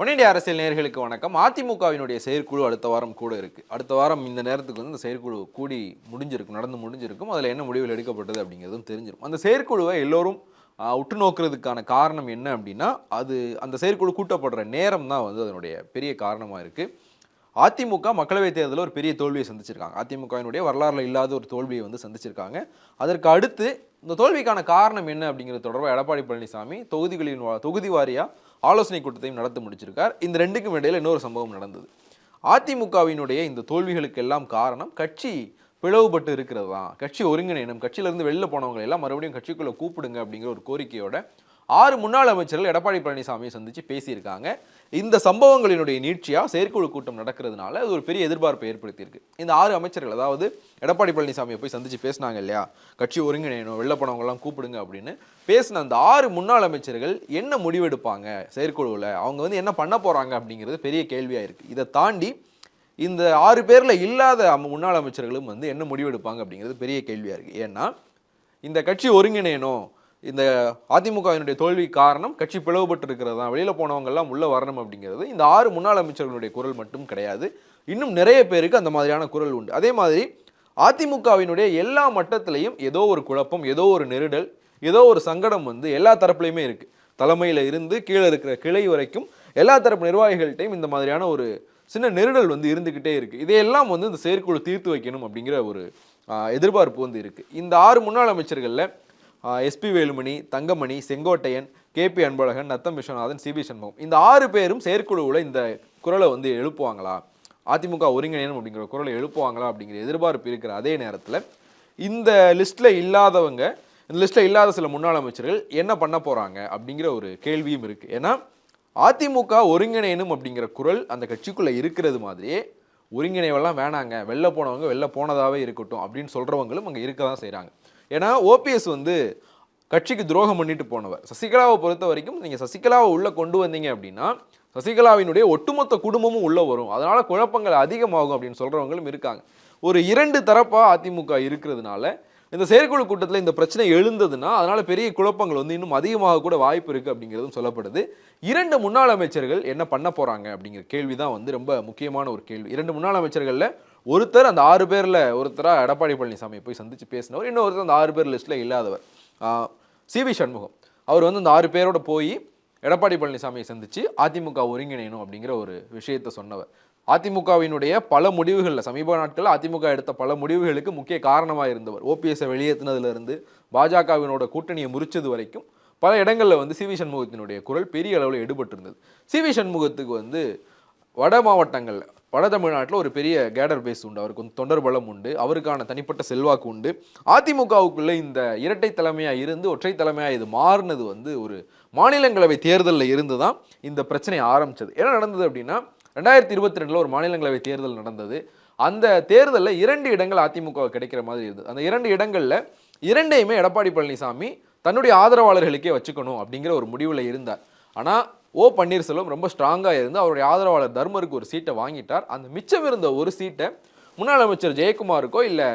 ஒன்னிந்திய அரசியல் நேர்களுக்கு வணக்கம். அதிமுகவினுடைய செயற்குழு அடுத்த வாரம் கூட இருக்குது அடுத்த வாரம் இந்த நேரத்துக்கு வந்து இந்த செயற்குழு கூடி முடிஞ்சிருக்கும் நடந்து முடிஞ்சிருக்கும். அதில் என்ன முடிவில் எடுக்கப்பட்டது அப்படிங்கிறதும் தெரிஞ்சிருக்கும் அந்த செயற்குழுவை எல்லோரும் உற்று நோக்கிறதுக்கான காரணம் என்ன அப்படின்னா அது அந்த செயற்குழு கூட்டப்படுற நேரம் தான் வந்து அதனுடைய பெரிய காரணமாக இருக்குது அதிமுக மக்களவைத் தேர்தலில் ஒரு பெரிய தோல்வியை சந்திச்சிருக்காங்க. அதிமுகவினுடைய வரலாறுல இல்லாத ஒரு தோல்வியை வந்து சந்திச்சிருக்காங்க. அதற்கு அடுத்து இந்த தோல்விக்கான காரணம் என்ன அப்படிங்கிறது தொடர்பாக எடப்பாடி பழனிசாமி தொகுதிகளின் தொகுதி வாரியாக ஆலோசனை கூட்டத்தையும் நடத்தி முடிச்சிருக்கார். இந்த ரெண்டுக்கும் இடையில் இன்னொரு சம்பவம் நடந்தது. அதிமுகவினுடைய இந்த தோல்விகளுக்கு எல்லாம் காரணம் கட்சி பிளவுபட்டு இருக்கிறது தான் கட்சி ஒருங்கிணைனம் கட்சியிலிருந்து வெளில போனவங்க எல்லாம் மறுபடியும் கட்சிக்குள்ளே கூப்பிடுங்க அப்படிங்கிற ஒரு கோரிக்கையோட ஆறு முன்னாள் அமைச்சர்கள் எடப்பாடி பழனிசாமியை சந்தித்து பேசியிருக்காங்க. இந்த சம்பவங்களினுடைய நீட்சியாக செயற்குழு கூட்டம் நடக்கிறதுனால அது ஒரு பெரிய எதிர்பார்ப்பை ஏற்படுத்தியிருக்கு. இந்த ஆறு அமைச்சர்கள் அதாவது எடப்பாடி பழனிசாமியை போய் சந்தித்து பேசினாங்க இல்லையா? கட்சி ஒருங்கிணையணும் வெளில கூப்பிடுங்க அப்படின்னு பேசின அந்த ஆறு முன்னாள் அமைச்சர்கள் என்ன முடிவெடுப்பாங்க செயற்குழுவில்? அவங்க வந்து என்ன பண்ண போகிறாங்க அப்படிங்கிறது பெரிய கேள்வியாக இருக்குது இதை தாண்டி இந்த ஆறு பேரில் இல்லாத முன்னாள் அமைச்சர்களும் வந்து என்ன முடிவெடுப்பாங்க அப்படிங்கிறது பெரிய கேள்வியாக இருக்குது ஏன்னா இந்த கட்சி ஒருங்கிணையணும் இந்த அதிமுகவினுடைய தோல்வி காரணம் கட்சி பிளவுபட்டு இருக்கிறது தான் வெளியில் போனவங்கெல்லாம் உள்ள வரணும் அப்படிங்கிறது. இந்த ஆறு முன்னாள் அமைச்சர்களுடைய குரல் மட்டும் கிடையாது. இன்னும் நிறைய பேருக்கு அந்த மாதிரியான குரல் உண்டு. அதே மாதிரி அதிமுகவினுடைய எல்லா மட்டத்திலையும் ஏதோ ஒரு குழப்பம் ஏதோ ஒரு நெருடல் ஏதோ ஒரு சங்கடம் வந்து எல்லா தரப்புலையுமே இருக்குது தலைமையில் இருந்து கீழே இருக்கிற கிளை வரைக்கும் எல்லா தரப்பு நிர்வாகிகள்கிட்டையும் இந்த மாதிரியான ஒரு சின்ன நெருடல் வந்து இருந்துக்கிட்டே இருக்குது இதையெல்லாம் வந்து இந்த செயற்குழு தீர்த்து வைக்கணும் அப்படிங்கிற ஒரு எதிர்பார்ப்பு வந்து இருக்குது இந்த ஆறு முன்னாள் அமைச்சர்களில் S P Velumani Thangamani Sengottaiyan K P Anbazhagan Natham Viswanathan C P Shanmugam. இந்த ஆறு பேரும் செயற்குழுவில் இந்த குரலை வந்து எழுப்புவாங்களா? அதிமுக ஒருங்கிணையம் அப்படிங்கிற குரலை எழுப்புவாங்களா அப்படிங்கிற எதிர்பார்ப்பு இருக்கிற அதே நேரத்தில் இந்த லிஸ்ட்டில் இல்லாதவங்க இந்த லிஸ்ட்டில் இல்லாத சில முன்னாள் அமைச்சர்கள் என்ன பண்ண போகிறாங்க அப்படிங்கிற ஒரு கேள்வியும் இருக்குது ஏன்னா அதிமுக ஒருங்கிணையணும் அப்படிங்கிற குரல் அந்த கட்சிக்குள்ளே இருக்கிறது மாதிரியே ஒருங்கிணைவெல்லாம் வேணாங்க. வெளில போனவங்க வெளில போனதாகவே இருக்கட்டும் அப்படின்னு சொல்கிறவங்களும் அங்கே இருக்க தான் செய்கிறாங்க ஏன்னா ஓபிஎஸ் வந்து கட்சிக்கு துரோகம் பண்ணிட்டு போனவர். சசிகலாவை பொறுத்த வரைக்கும் நீங்கள் சசிகலாவை உள்ளே கொண்டு வந்தீங்க அப்படின்னா சசிகலாவினுடைய ஒட்டுமொத்த குடும்பமும் உள்ளே வரும். அதனால் குழப்பங்கள் அதிகமாகும் அப்படின்னு சொல்கிறவங்களும் இருக்காங்க. ஒரு இரண்டு தரப்பாக அதிமுக இருக்கிறதுனால இந்த செயற்குழு கூட்டத்தில் இந்த பிரச்சனை எழுந்ததுன்னா அதனால் பெரிய குழப்பங்கள் வந்து இன்னும் அதிகமாக கூட வாய்ப்பு இருக்குது அப்படிங்கிறதும் சொல்லப்படுது. இரண்டு முன்னாள் அமைச்சர்கள் என்ன பண்ண போகிறாங்க அப்படிங்கிற கேள்வி தான் வந்து ரொம்ப முக்கியமான ஒரு கேள்வி. இரண்டு முன்னாள் அமைச்சர்களில் ஒருத்தர் அந்த ஆறு பேரில் ஒருத்தராக எடப்பாடி பழனிசாமியை போய் சந்தித்து பேசினவர் இன்னொருத்தர் அந்த ஆறு பேர் லிஸ்ட்டில் இல்லாதவர். சிவி சண்முகம். அவர் வந்து அந்த ஆறு பேரோட போய் எடப்பாடி பழனிசாமியை சந்தித்து அதிமுக ஒருங்கிணையணும் அப்படிங்கிற ஒரு விஷயத்தை சொன்னவர். அதிமுகவினுடைய பல முடிவுகளில் சமீப நாட்களில் அதிமுக எடுத்த பல முடிவுகளுக்கு முக்கிய காரணமாக இருந்தவர். ஓபிஎஸ்ஸை வெளியேற்றினதுலேருந்து பாஜகவினோட கூட்டணியை முறிச்சது வரைக்கும் பல இடங்களில் வந்து சிவி சண்முகத்தினுடைய குரல் பெரிய அளவில் எடுபட்டிருந்தது. சிவி சண்முகத்துக்கு வந்து வட மாவட்டங்கள் வட தமிழ்நாட்டில் ஒரு பெரிய கேடர் பேஸ் உண்டு. அவருக்கு வந்து தொண்டர் பலம் உண்டு. அவருக்கான தனிப்பட்ட செல்வாக்கு உண்டு. அதிமுகவுக்குள்ளே இந்த இரட்டை தலைமையாக இருந்து ஒற்றை தலைமையாக இது மாறினது வந்து ஒரு மாநிலங்களவை தேர்தலில் இருந்து தான் இந்த பிரச்சனை ஆரம்பித்தது என்ன நடந்தது அப்படின்னா ரெண்டாயிரத்தி இருபத்தி ரெண்டில் ஒரு மாநிலங்களவை தேர்தல் நடந்தது. அந்த தேர்தலில் இரண்டு இடங்கள் அதிமுக கிடைக்கிற மாதிரி இருந்தது. அந்த இரண்டு இடங்களில் இரண்டையுமே எடப்பாடி பழனிசாமி தன்னுடைய ஆதரவாளர்களுக்கே வச்சுக்கணும் அப்படிங்கிற ஒரு முடிவில் இருந்தார். ஆனால் ஓ பன்னீர்செல்வம் ரொம்ப ஸ்ட்ராங்காக இருந்து அவருடைய ஆதரவாளர் தர்மருக்கு ஒரு சீட்டை வாங்கிட்டார். அந்த மிச்சம் இருந்த ஒரு சீட்டை முன்னாள் அமைச்சர் ஜெயக்குமாருக்கோ இல்லை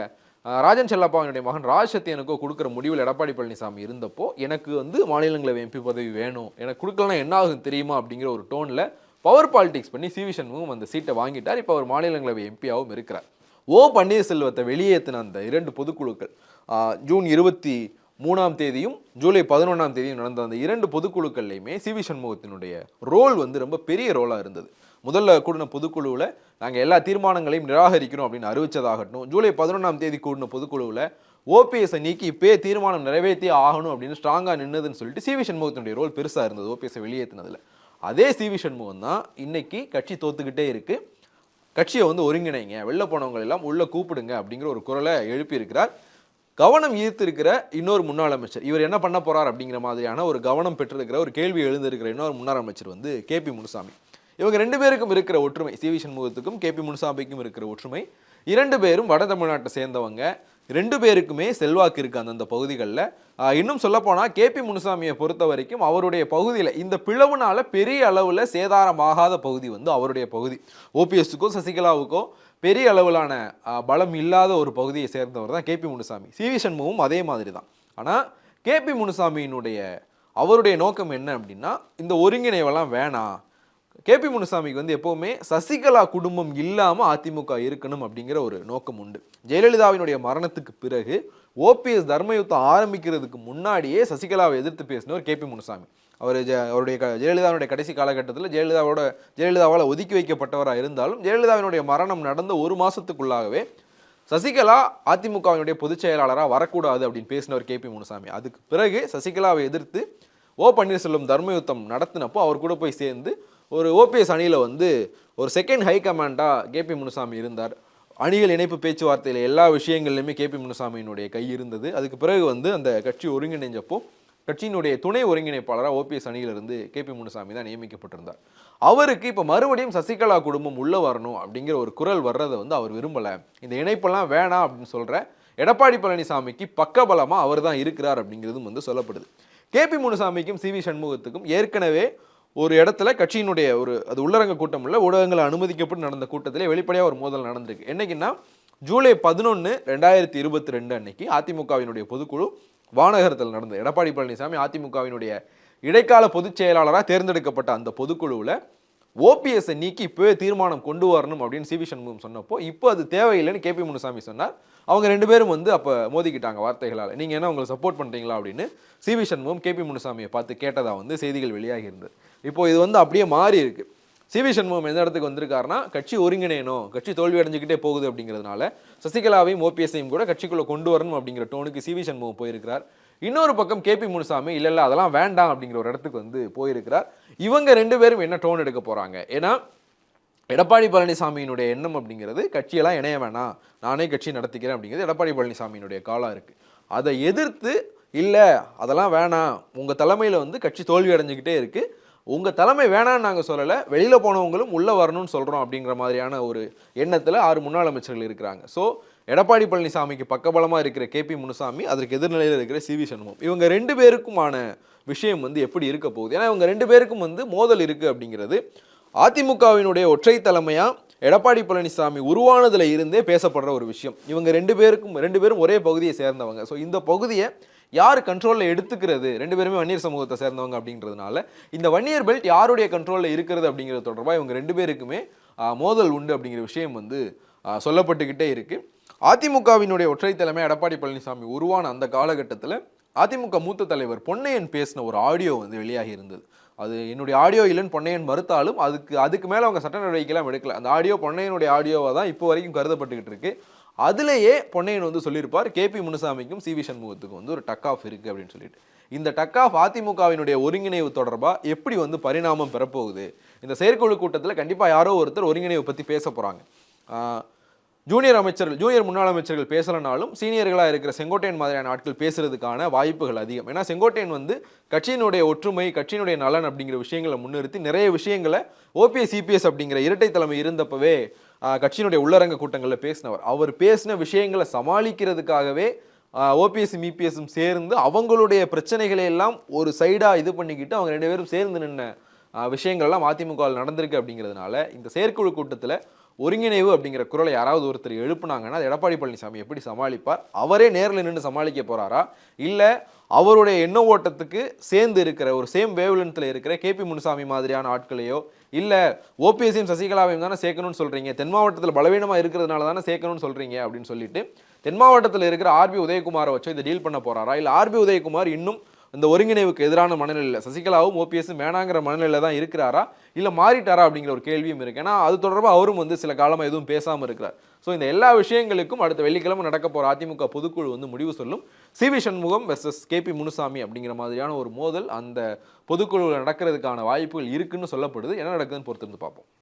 ராஜன் செல்லப்பாவினுடைய மகன் ராஜ் சத்தியனுக்கோ கொடுக்குற முடிவில் எடப்பாடி பழனிசாமி இருந்தப்போ எனக்கு வந்து மாநிலங்களவை எம்பி பதவி வேணும். எனக்கு கொடுக்கலனா என்ன ஆகும் தெரியுமா அப்படிங்கிற ஒரு டோனில் பவர் பாலிடிக்ஸ் பண்ணி சி. வி. சண்முகம் அந்த சீட்டை வாங்கிட்டார். இப்போ அவர் மாநிலங்களவை எம்பியாகவும் இருக்கிறார். ஓ பன்னீர்செல்வத்தை வெளியேற்றின அந்த இரண்டு பொதுக்குழுக்கள் ஜூன் இருபத்தி மூணாம் தேதியும் ஜூலை பதினொன்றாம் தேதியும் நடந்த அந்த இரண்டு பொதுக்குழுக்கள்லையுமே சி வி சண்முகத்தினுடைய ரோல் வந்து ரொம்ப பெரிய ரோலாக இருந்தது. முதல்ல கூடின பொதுக்குழுவில் நாங்கள் எல்லா தீர்மானங்களையும் நிராகரிக்கிறோம் அப்படின்னு அறிவித்ததாகட்டும் ஜூலை பதினொன்றாம் தேதி கூடின பொதுக்குழுவில் ஓபிஎஸ்ஸை நீக்கி இப்பயே தீர்மானம் நிறைவேற்றி ஆகணும் அப்படின்னு ஸ்ட்ராங்காக நின்னதுன்னு சொல்லிட்டு சி வி சண்முகத்தினுடைய ரோல் பெருசாக இருந்தது ஓபிஎஸ்ஸை வெளியேற்றினதில். அதே சி வி சண்முகம் தான் இன்னைக்கு கட்சி தோத்துக்கிட்டே இருக்குது கட்சியை வந்து ஒருங்கிணைங்க வெளில போனவங்க எல்லாம் கூப்பிடுங்க அப்படிங்கிற ஒரு குரலை எழுப்பியிருக்கிறார். கவனம் ஈர்த்திருக்கிற இன்னொரு முன்னாள் அமைச்சர். இவர் என்ன பண்ண போகிறார் அப்படிங்கிற மாதிரியான ஒரு கவனம் பெற்றிருக்கிற ஒரு கேள்வி எழுந்திருக்கிற இன்னொரு முன்னாள் அமைச்சர் வந்து கேபி முனுசாமி. இவங்க ரெண்டு பேருக்கும் இருக்கிற ஒற்றுமை சி வி சண்முகத்துக்கும் கேபி முனுசாமிக்கும் இருக்கிற ஒற்றுமை இரண்டு பேரும் வட தமிழ்நாட்டை சேர்ந்தவங்க ரெண்டு பேருக்குமே செல்வாக்கு இருக்குது அந்தந்த பகுதிகளில். இன்னும் சொல்லப்போனால் கேபி முனுசாமியை பொறுத்த வரைக்கும் அவருடைய பகுதியில் இந்த பிளவுனால பெரிய அளவில் சேதாரமாகாத பகுதி வந்து அவருடைய பகுதி. ஓபிஎஸ்க்கோ சசிகலாவுக்கோ பெரிய அளவிலான பலம் இல்லாத ஒரு பகுதியை சேர்ந்தவர் தான் K P Munusamy. C V Shanmugam அதே மாதிரி தான். ஆனால் கேபி முனுசாமியினுடைய அவருடைய நோக்கம் என்ன அப்படின்னா இந்த ஒருங்கிணைவெல்லாம் வேணாம் கேபி முனுசாமிக்கு வந்து எப்போவுமே சசிகலா குடும்பம் இல்லாமல் அதிமுக இருக்கணும் அப்படிங்கிற ஒரு நோக்கம் உண்டு. ஜெயலலிதாவினுடைய மரணத்துக்கு பிறகு ஓபிஎஸ் தர்மயுத்தம் ஆரம்பிக்கிறதுக்கு முன்னாடியே சசிகலாவை எதிர்த்து பேசினவர் கேபி முனுசாமி. அவர் ஜ அவருடைய க ஜெயலலிதாவினுடைய கடைசி காலகட்டத்தில் ஜெயலலிதாவோட ஜெயலலிதாவால் ஒதுக்கி வைக்கப்பட்டவராக இருந்தாலும் ஜெயலலிதாவினுடைய மரணம் நடந்த ஒரு மாதத்துக்குள்ளாகவே சசிகலா அதிமுகவினுடைய பொதுச் செயலாளராக வரக்கூடாது அப்படின்னு பேசினவர் கேபி முனுசாமி. அதுக்கு பிறகு சசிகலாவை எதிர்த்து ஓ பன்னீர்செல்வம் தர்மயுத்தம் நடத்தினப்போ அவர் கூட போய் சேர்ந்து ஒரு ஓபிஎஸ் அணியில் வந்து ஒரு செகண்ட் ஹை கமாண்டாக கேபி முனுசாமி இருந்தார். அணிகள் இணைப்பு பேச்சுவார்த்தையில் எல்லா விஷயங்கள்லையுமே கேபி முனுசாமியினுடைய கை இருந்தது. அதுக்கு பிறகு வந்து அந்த கட்சி ஒருங்கிணைஞ்சப்போ கட்சியினுடைய துணை ஒருங்கிணைப்பாளராக ஓபிஎஸ் அணியிலிருந்து கேபி முனுசாமி தான் நியமிக்கப்பட்டிருந்தார். அவருக்கு இப்போ மறுபடியும் சசிகலா குடும்பம் உள்ளே வரணும் அப்படிங்கிற ஒரு குரல் வர்றதை வந்து அவர் விரும்பலை. இந்த இணைப்பெல்லாம் வேணாம் அப்படின்னு சொல்கிற எடப்பாடி பழனிசாமிக்கு பக்கபலமாக அவர் தான் இருக்கிறார் அப்படிங்கிறதும் வந்து சொல்லப்படுது. கேபி முனுசாமிக்கும் சி வி சண்முகத்துக்கும் ஏற்கனவே ஒரு இடத்துல கட்சியினுடைய ஒரு அது உள்ளரங்க கூட்டம் இல்லை ஊடகங்களை அனுமதிக்கப்பட்டு நடந்த கூட்டத்திலே வெளிப்படையாக ஒரு மோதல் நடந்திருக்கு. என்னைக்குன்னா ஜூலை பதினொன்று ரெண்டாயிரத்தி இருபத்தி ரெண்டு அன்னைக்கு அதிமுகவினுடைய பொதுக்குழு வானகரத்தில் நடந்த எடப்பாடி பழனிசாமி அதிமுகவினுடைய இடைக்கால பொதுச் செயலாளராக தேர்ந்தெடுக்கப்பட்ட அந்த பொதுக்குழுவில் ஓபிஎஸ்ஸை நீக்கி இப்போவே தீர்மானம் கொண்டு வரணும் அப்படின்னு சிவி சண்முகம் சொன்னப்போ இப்போ அது தேவையில்லைன்னு கேபி முனுசாமி சொன்னார். அவங்க ரெண்டு பேரும் வந்து அப்போ மோதிக்கிட்டாங்க வார்த்தைகளால். நீங்கள் என்ன உங்களை சப்போர்ட் பண்ணுறீங்களா அப்படின்னு சிவி சண்முகம் கே கேபி முனுசாமியை பார்த்து கேட்டதாக வந்து செய்திகள் வெளியாகி இருந்தது. இப்போ இது வந்து அப்படியே மாறி இருக்குது சி வி சண்முகம் எந்த இடத்துக்கு வந்திருக்காருன்னா கட்சி ஒருங்கிணையணும் கட்சி தோல்வி அடைஞ்சுக்கிட்டே போகுது அப்படிங்கிறதுனால சசிகலாவையும் ஓபிஎஸ்ஸையும் கூட கட்சிக்குள்ளே கொண்டு வரணும் அப்படிங்கிற டோனுக்கு சி வி சண்முகம் போயிருக்கிறார். இன்னொரு பக்கம் கேபி முனுசாமி இல்லை இல்லை அதெல்லாம் வேண்டாம் அப்படிங்கிற ஒரு இடத்துக்கு வந்து போயிருக்கிறார். இவங்க ரெண்டு பேரும் என்ன டோன் எடுக்க போகிறாங்க ஏன்னா எடப்பாடி பழனிசாமியினுடைய எண்ணம் அப்படிங்கிறது கட்சியெல்லாம் இணைய வேணாம் நானே கட்சி நடத்திக்கிறேன் அப்படிங்கிறது எடப்பாடி பழனிசாமியினுடைய காலம் இருக்குது அதை எதிர்த்து இல்லை அதெல்லாம் வேணாம் உங்கள் தலைமையில் வந்து கட்சி தோல்வி அடைஞ்சுக்கிட்டே இருக்குது உங்கள் தலைமை வேணான்னு நாங்கள் சொல்லலை. வெளியில் போனவங்களும் உள்ளே வரணும்னு சொல்கிறோம் அப்படிங்கிற மாதிரியான ஒரு எண்ணத்தில் ஆறு முன்னாள் அமைச்சர்கள் இருக்கிறாங்க. ஸோ எடப்பாடி பழனிசாமிக்கு பக்கபலமாக இருக்கிற கேபி முனுசாமி அதற்கு எதிர்நிலையில் இருக்கிற சி வி சண்முகம். இவங்க ரெண்டு பேருக்குமான விஷயம் வந்து எப்படி இருக்க போகுது? ஏன்னா இவங்க ரெண்டு பேருக்கும் வந்து மோதல் இருக்குது அப்படிங்கிறது. அதிமுகவினுடைய ஒற்றை தலைமையாக எடப்பாடி பழனிசாமி உருவானதில் இருந்தே பேசப்படுற ஒரு விஷயம். இவங்க ரெண்டு பேருக்கும் ரெண்டு பேரும் ஒரே பகுதியை சேர்ந்தவங்க. ஸோ இந்த பகுதியை யார் கண்ட்ரோலில் எடுத்துக்கிறது? ரெண்டு பேருமே வன்னியர் சமூகத்தை சேர்ந்தவங்க அப்படின்றதுனால இந்த வன்னியர் பெல்ட் யாருடைய கண்ட்ரோலில் இருக்கிறது அப்படிங்கிறது தொடர்பாக இவங்க ரெண்டு பேருக்குமே மோதல் உண்டு அப்படிங்கிற விஷயம் வந்து சொல்லப்பட்டுக்கிட்டே இருக்குது அதிமுகவினுடைய ஒற்றை தலைமை எடப்பாடி பழனிசாமி உருவான அந்த காலகட்டத்தில் அதிமுக மூத்த தலைவர் பொன்னையன் பேசின ஒரு ஆடியோ வந்து வெளியாகி இருந்தது. அது என்னுடைய ஆடியோ இல்லைன்னு பொன்னையன் மறுத்தாலும் அதுக்கு அதுக்கு மேலே அவங்க சட்ட நடவடிக்கைலாம் எடுக்கல. அந்த ஆடியோ பொன்னையனுடைய ஆடியோவாக தான் இப்போ வரைக்கும் கருதப்பட்டுக்கிட்டு இருக்கு. அதுலேயே பொன்னையன் வந்து சொல்லியிருப்பார் கேபி முனுசாமிக்கும் சி வி சண்முகத்துக்கும் வந்து ஒரு டக் ஆஃப் இருக்குது அப்படின்னு சொல்லிட்டு. இந்த டக் ஆஃப் அதிமுகவினுடைய ஒருங்கிணைவு தொடர்பாக எப்படி வந்து பரிணாமம் பெறப்போகுது? இந்த செயற்குழு கூட்டத்தில் கண்டிப்பாக யாரோ ஒருத்தர் ஒருங்கிணைவு பற்றி பேச போகிறாங்க ஜூனியர் அமைச்சர்கள் ஜூனியர் முன்னாள் அமைச்சர்கள் பேசலனாலும் சீனியர்களாக இருக்கிற செங்கோட்டையன் மாதிரியான ஆட்கள் பேசுறதுக்கான வாய்ப்புகள் அதிகம். ஏன்னா செங்கோட்டையன் வந்து கட்சியினுடைய ஒற்றுமை கட்சியினுடைய நலன் அப்படிங்கிற விஷயங்களை முன்னிறுத்தி நிறைய விஷயங்களை ஓபிஎஸ் சிபிஎஸ் அப்படிங்கிற இரட்டை தலைமை இருந்தப்பவே கட்சியினுடைய உள்ளரங்க கூட்டங்களில் பேசினவர். அவர் பேசின விஷயங்களை சமாளிக்கிறதுக்காகவே ஓபிஎஸ் இபிஎஸும் சேர்ந்து அவங்களுடைய பிரச்சனைகளை எல்லாம் ஒரு சைடாக இது பண்ணிக்கிட்டு அவங்க ரெண்டு பேரும் சேர்ந்து நின்ன விஷயங்கள்லாம் அதிமுகவில் நடந்திருக்கு அப்படிங்கிறதுனால இந்த செயற்குழு கூட்டத்தில் ஒருங்கிணைவு அப்படிங்கிற குரலை யாராவது ஒருத்தர் எழுப்புனாங்கன்னா அது எடப்பாடி பழனிசாமி எப்படி சமாளிப்பார்? அவரே நேரில் நின்று சமாளிக்க போகிறாரா இல்லை அவருடைய எண்ண ஓட்டத்துக்கு சேர்ந்து இருக்கிற ஒரு சேம் வேவ்லென்த்தில் இருக்கிற கேபி முனுசாமி மாதிரியான ஆட்களையோ இல்லை ஓபிஎஸ்சியும் சசிகலாவையும் தானே சேர்க்கணும்னு சொல்கிறீங்க தென் மாவட்டத்தில் பலவீனமாக இருக்கிறதுனால தானே சேர்க்கணும்னு சொல்கிறீங்க அப்படின்னு சொல்லிட்டு தென் மாவட்டத்தில் இருக்கிற ஆர்பி உதயகுமாரை வச்சு இதை டீல் பண்ண போகிறாரா இல்லை ஆர்பி உதயகுமார் இன்னும் இந்த ஒருங்கிணைவுக்கு எதிரான மனநிலையில் சசிகலாவும் ஓபிஎஸும் வேணாங்கிற மனநிலையில் தான் இருக்கிறாரா? இல்லை மாறிட்டாரா அப்படிங்கிற ஒரு கேள்வியும் இருக்கு. ஏன்னா அது தொடர்பாக அவரும் வந்து சில காலமாக எதுவும் பேசாமல் இருக்கிறார். ஸோ இந்த எல்லா விஷயங்களுக்கும் அடுத்த வெள்ளிக்கிழமை நடக்க போகிற அதிமுக பொதுக்குழு வந்து முடிவு சொல்லும். C V Shanmugam versus KP Munusamy அப்படிங்கிற மாதிரியான ஒரு மோதல் அந்த பொதுக்குழுவில் நடக்கிறதுக்கான வாய்ப்புகள் இருக்குன்னு சொல்லப்படுது. என்ன நடக்குதுன்னு பொறுத்திருந்து பார்ப்போம்.